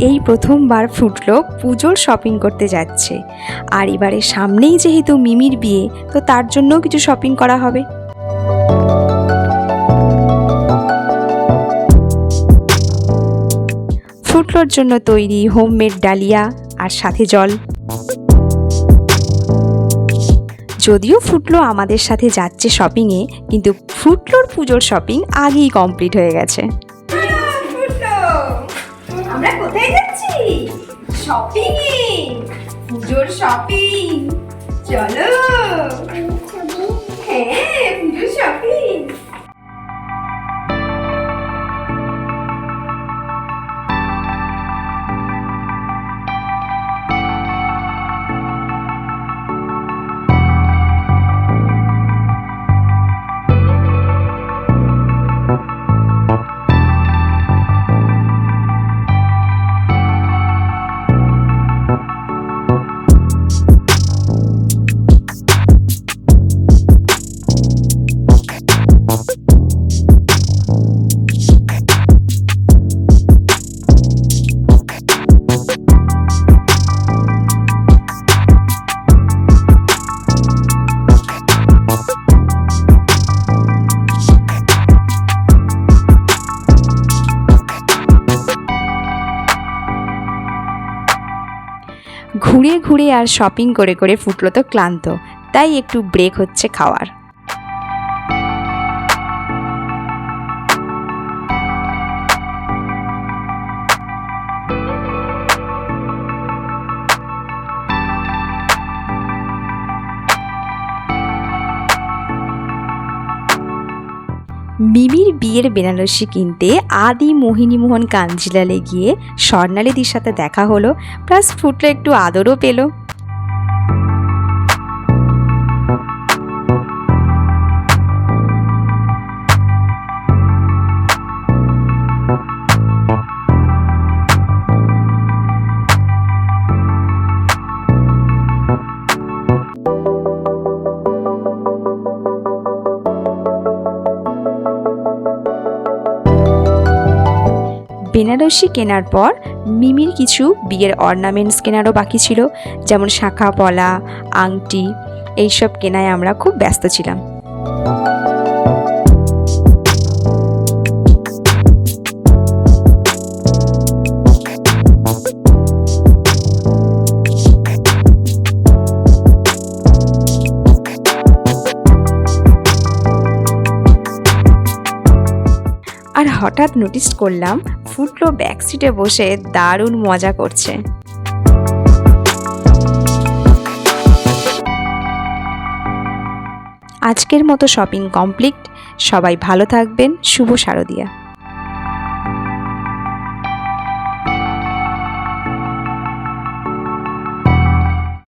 এই প্রথমবার ফুটলো পুজোর শপিং করতে যাচ্ছে। আর এবারে সামনেই যেহেতু মিমির বিয়ে, তো তার জন্যও কিছু শপিং করা হবে। ফুটলোর জন্য তৈরি হোমমেড ডালিয়া আর সাথে জল। যদিও ফুটলো আমাদের সাথে যাচ্ছে শপিংয়ে কিন্তু ফুটলোর পুজোর শপিং আগেই কমপ্লিট হয়ে গেছে। আমরা কোথায় যাচ্ছি? শপিং এ পুজোর শপিং চলো। হ্যাঁ পুজোর শপিং ঘুরে ঘুরে আর শপিং করে করে ফুটলো তো ক্লান্ত। তাই একটু ব্রেক হচ্ছে খাওয়ার। মিমির বিয়ের বেনারসি কিনতে আদি মোহিনীমোহন কাঞ্জিলালে গিয়ে স্বর্ণালীদির সাথে দেখা হলো প্লাস ফুটলো একটু আদরও পেল। বেনারসি কেনার পর মিমির কিছু বিয়ের অর্নামেন্টস কেনারও বাকি ছিল, যেমন শাখা পলা, আংটি, এইসব কেনায় আমরা খুব ব্যস্ত ছিলাম। আর হঠাৎ নোটিস করলাম ফুটলো ব্যাকসিটে বসে, দারুণ মজা করছে। আজকের মতো শপিং কমপ্লিট সবাই ভালো থাকবেন। শুভ শারদিয়া।